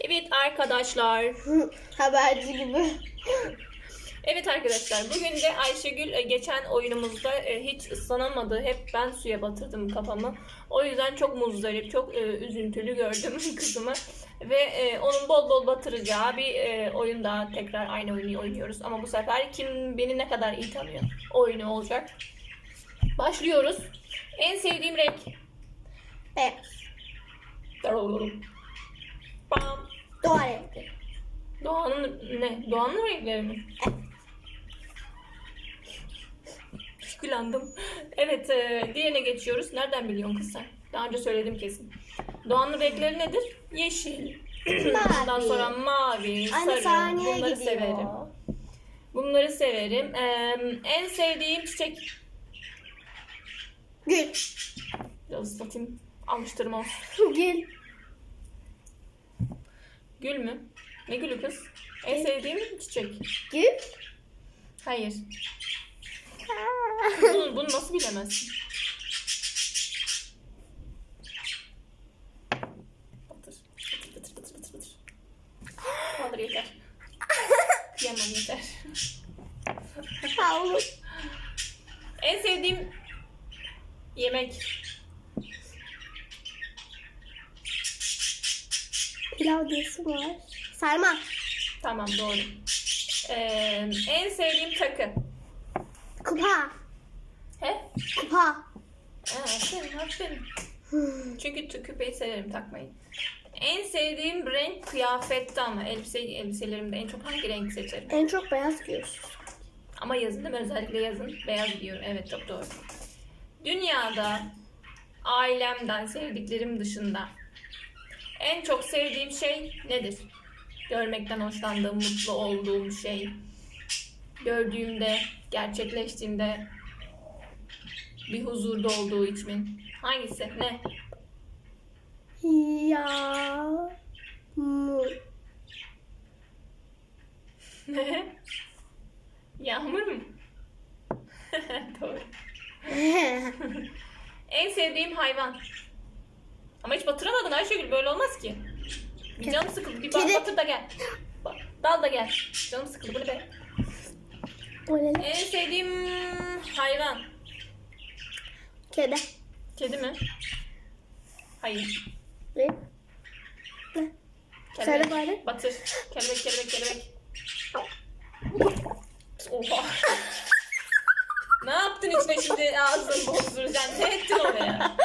Evet arkadaşlar. Haberci gibi. Evet arkadaşlar bugün de Ayşegül e, geçen oyunumuzda e, hiç ıslanamadı. Hep ben suya batırdım kafamı. O yüzden çok muzdarip, çok e, üzüntülü gördüm kızımı. Ve onun bol bol batıracağı bir oyun daha tekrar aynı oyunu oynuyoruz. Ama bu sefer kim beni ne kadar iyi tanıyor oyunu olacak. Başlıyoruz. En sevdiğim renk. Beyaz. Doğa renkli. Doğanın ne? Doğanın renkleri mi? Şükürlendim. Evet, e, diğerine geçiyoruz. Nereden biliyorsun kız sen? Daha önce söyledim kesin. Doğanın renkleri nedir? Yeşil. Ondan sonra mavi, Anne sarı. Bunları gidiyor. severim. Bunları severim. E, en sevdiğim çiçek. Gül. Biraz ıslatayım. Almıştırım o. Gül. Gül mü? Ne gülü kız? En sevdiğim çiçek. Gül. Hayır. Bunu, bunu nasıl bilemezsin? Batır. Batır, batır, batır, batır, batır. Kaldır yeter. Yemem yeter. Havlu. En sevdiğim yemek. Pilav diyesi var. Sarma. Tamam doğru. Ee, en sevdiğim takı. Kupa. He? Kupa. Aa, aferin aferin. Çünkü tü- küpeyi severim takmayı. En sevdiğim renk kıyafette ama elbise elbiselerimde en çok hangi renk seçerim? En çok beyaz giyiyorsun. Ama yazın değil mi? Özellikle yazın beyaz giyiyorum. Evet çok doğru. Dünyada ailemden sevdiklerim dışında en çok sevdiğim şey nedir? Görmekten hoşlandığım, mutlu olduğum şey. Gördüğümde, gerçekleştiğinde bir huzurda olduğu için. Hangisi? Ne? Ya. Mu. Ne? Yağmur mu? Doğru. En sevdiğim hayvan. Ama hiç batıramadın Ayşegül böyle olmaz ki. Bir canım sıkıldı. Bir bak Kedi. batır da gel. Bak, Dal da gel. Canım sıkıldı. Bu ne be? Olele. En sevdiğim hayvan. Kedi. Kedi mi? Hayır. Ne? Ne? Söyle bari. Batır. Kelebek, kelebek, kelebek. Oha. ne yaptın içine şimdi ağzını bozduracaksın? Ne ettin oraya?